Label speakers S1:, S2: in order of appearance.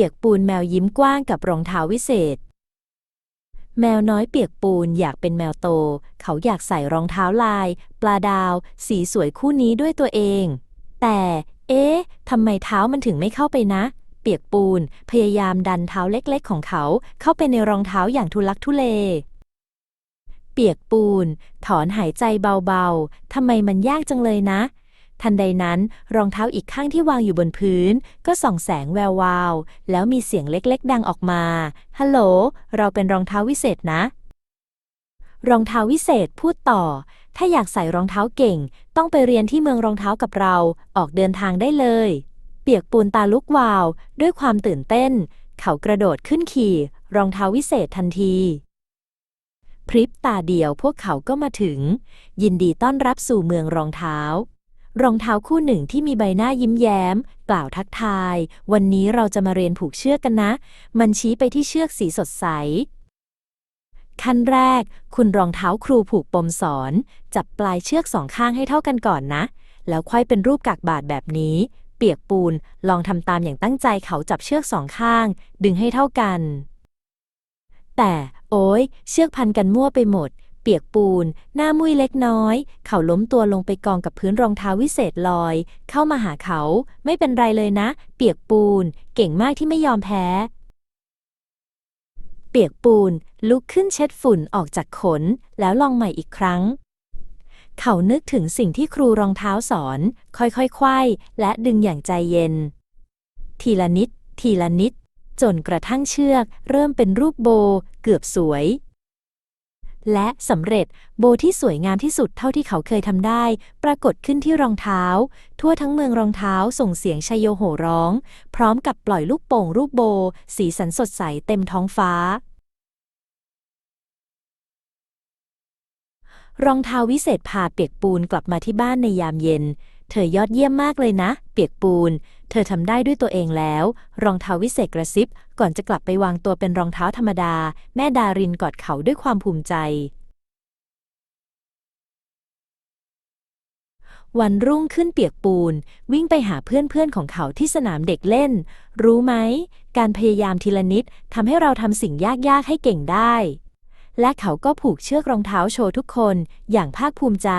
S1: ปียกปูนแมวยิ้มกว้างกับรองเท้าวิเศษ แมวน้อยเปียกปูนอยากเป็นแมวโต เขาอยากใส่รองเท้าลาย ปลาดาว สีสวยคู่นี้ด้วยตัวเอง แต่ เอ๊ะทำไมเท้ามันถึงไม่เข้าไปนะ เปียกปูนพยายามดันเท้าเล็กๆ ของเขา เข้าไปในรองเท้าอย่างทุลักทุเล เปียกปูน ถอนหายใจเบาๆทำไมมันยากจังเลยนะ ทันใดนั้นรองเท้าอีกข้างที่วางอยู่บนพื้น ก็ส่องแสงแวววาว แล้วมีเสียงเล็กๆ ดังออกมา ฮัลโหล เราเป็นรองเท้าวิเศษนะ รองเท้าวิเศษพูดต่อ ถ้าอยากใส่รองเท้าเก่ง ต้องไปเรียนที่เมืองรองเท้ากับเรา ออกเดินทางได้เลย เปียกปูนตาลุกวาว ด้วยความตื่นเต้น เขากระโดดขึ้นขี่ รองเท้าวิเศษทันทีพริบตาเดียวพวกเขาก็มาถึง ยินดีต้อนรับสู่เมืองรองเท้า รองเท้าคู่หนึ่งที่มีใบหน้ายิ้มแย้ม กล่าวทักทาย วันนี้เราจะมาเรียนผูกเชือกกันนะ มันชี้ไปที่เชือกสีสดใส ขั้นแรก คุณรองเท้าครูผูกปมสอน จับปลายเชือกสองข้างให้เท่ากันก่อนนะ แล้วค่อยเป็นรูปกากบาทแบบนี้ เปียกปูน ลองทำตามอย่างตั้งใจเขาจับเชือกสองข้าง ดึงให้เท่ากัน แต่ โอ้ยเชือกพันกันมั่วไปหมด เปียกปูน หน้ามุ้ยเล็กน้อย เขาล้มตัวลงไปกองกับพื้นรองเท้าวิเศษลอย เข้ามาหาเขา ไม่เป็นไรเลยนะ เปียกปูน เก่งมากที่ไม่ยอมแพ้ เปียกปูน ลุกขึ้นเช็ดฝุ่นออกจากขน แล้วลองใหม่อีกครั้ง เขานึกถึงสิ่งที่ครูรองเท้าสอน ค่อยๆควายและดึงอย่างใจเย็น ทีละนิด ทีละนิด จนกระทั่งเชือก เริ่มเป็นรูปโบ เกือบสวย และสำเร็จโบที่สวยงามที่สุดเท่าที่เขาเคยทำได้ ปรากฏขึ้นที่รองเท้า ทั่วทั้งเมืองรองเท้าส่งเสียงชยโยโห่ร้อง พร้อมกับปล่อยลูกโป่งรูปโบ สีสันสดใสเต็มท้องฟ้า รองเท้าวิเศษพาเปียกปูนกลับมาที่บ้านในยามเย็น เธอยอดเยี่ยมมากเลยนะ เปียกปูน เธอทำได้ด้วยตัวเองแล้ว รองเท้าวิเศษกระซิบ ก่อนจะกลับไปวางตัวเป็นรองเท้าธรรมดา แม่ดารินกอดเขาด้วยความภูมิใจ วันรุ่งขึ้นเปียกปูน วิ่งไปหาเพื่อนๆของเขาที่สนามเด็กเล่น รู้ไหม การพยายามทีละนิดทำให้เราทำสิ่งยากๆให้เก่งได้ และเขาก็ผูกเชือกรองเท้าโชว์ทุกคนอย่างภาคภูมิใจ